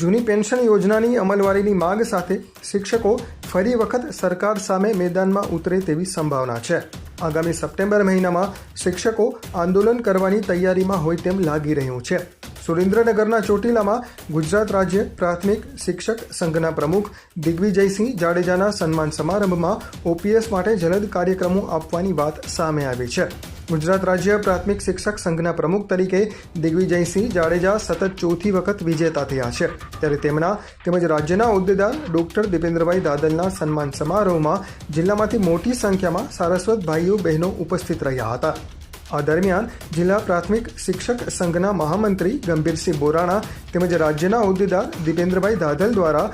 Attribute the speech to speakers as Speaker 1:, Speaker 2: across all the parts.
Speaker 1: જૂની પેન્શન યોજનાની અમલવારીની માંગ સાથે શિક્ષકો ફરી વખત સરકાર સામે મેદાનમાં ઉતરે તેવી સંભાવના છે. આગામી સપ્ટેમ્બર મહિનામાં શિક્ષકો આંદોલન કરવાની તૈયારીમાં હોય તેમ લાગી રહ્યું છે. સુરેન્દ્રનગરના ચોટીલામાં ગુજરાત રાજ્ય પ્રાથમિક શિક્ષક સંઘના પ્રમુખ દિગ્વિજયસિંહ જાડેજાના સન્માન સમારંભમાં ઓપીએસ માટે જલદ કાર્યક્રમો આપવાની વાત સામે આવી છે. ગુજરાત રાજ્ય પ્રાથમિક શિક્ષક સંઘના પ્રમુખ તરીકે દિગ્વિજયસિંહ જાડેજા સતત ચોથી વખત વિજેતા થયા છે. ત્યારે તેમના તેમજ રાજ્યના હોદ્દેદાર ડોક્ટર દીપેન્દ્રભાઈ દાદલના સન્માન સમારોહમાં જિલ્લામાંથી મોટી સંખ્યામાં સારસ્વત ભાઈઓ બહેનો ઉપસ્થિત રહ્યા હતા. આ દરમિયાન જિલ્લા પ્રાથમિક શિક્ષક સંઘના મહામંત્રી ગંભીરસિંહ બોરાણા તેમજ રાજ્યના હોદ્દેદાર દીપેન્દ્રભાઈ દાદલ દ્વારા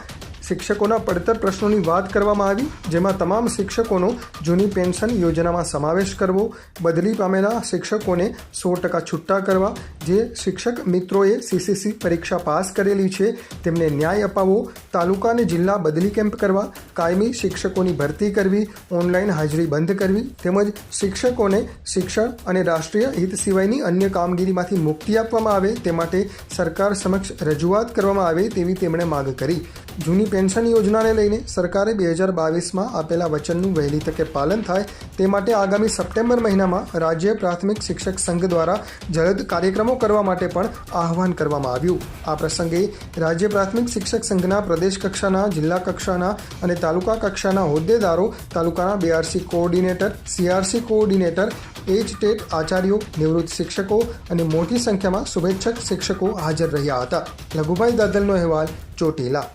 Speaker 1: શિક્ષકોના પડતર પ્રશ્નોની વાત કરવામાં આવી, જેમાં તમામ શિક્ષકોનો જૂની પેન્શન યોજનામાં સમાવેશ કરવો, બદલી પામેલા શિક્ષકોને સો ટકા છૂટા કરવા જે શિક્ષક મિત્રોએ સીસીસી પરીક્ષા પાસ કરેલી છે, તેમને ન્યાય અપાવવો તાલુકા અને જિલ્લા બદલી કેમ્પ કરવા, કાયમી શિક્ષકોની ભરતી કરવી, ઓનલાઈન હાજરી બંધ કરવી, તેમજ શિક્ષકોને શિક્ષણ અને રાષ્ટ્રીય હિત સિવાયની અન્ય કામગીરીમાંથી મુક્તિ આપવામાં આવે તે માટે સરકાર સમક્ષ રજૂઆત કરવામાં આવે તેવી તેમણે માંગ કરી. જૂની પેન્શન યોજનાને લઈને સરકારે બે હજાર બાવીસમાં આપેલા વચનનું વહેલી તકે પાલન થાય તે માટે આગામી સપ્ટેમ્બર મહિનામાં રાજ્ય પ્રાથમિક શિક્ષક સંઘ દ્વારા જલદ કાર્યક્રમો કરવા માટે પણ આહવાન કરવામાં આવ્યું. આ પ્રસંગે રાજ્ય પ્રાથમિક શિક્ષક સંઘના પ્રદેશ કક્ષાના, જિલ્લા કક્ષાના અને તાલુકા કક્ષાના હોદ્દેદારો, તાલુકાના બીઆરસી કોઓર્ડિનેટર સીઆરસી કોઓર્ડિનેટર, એજ ટેટ આચાર્યો, નિવૃત્ત શિક્ષકો અને મોટી સંખ્યામાં શુભેચ્છક શિક્ષકો હાજર રહ્યા હતા. લઘુભાઈ દાદલનો અહેવાલ ચોટીલા.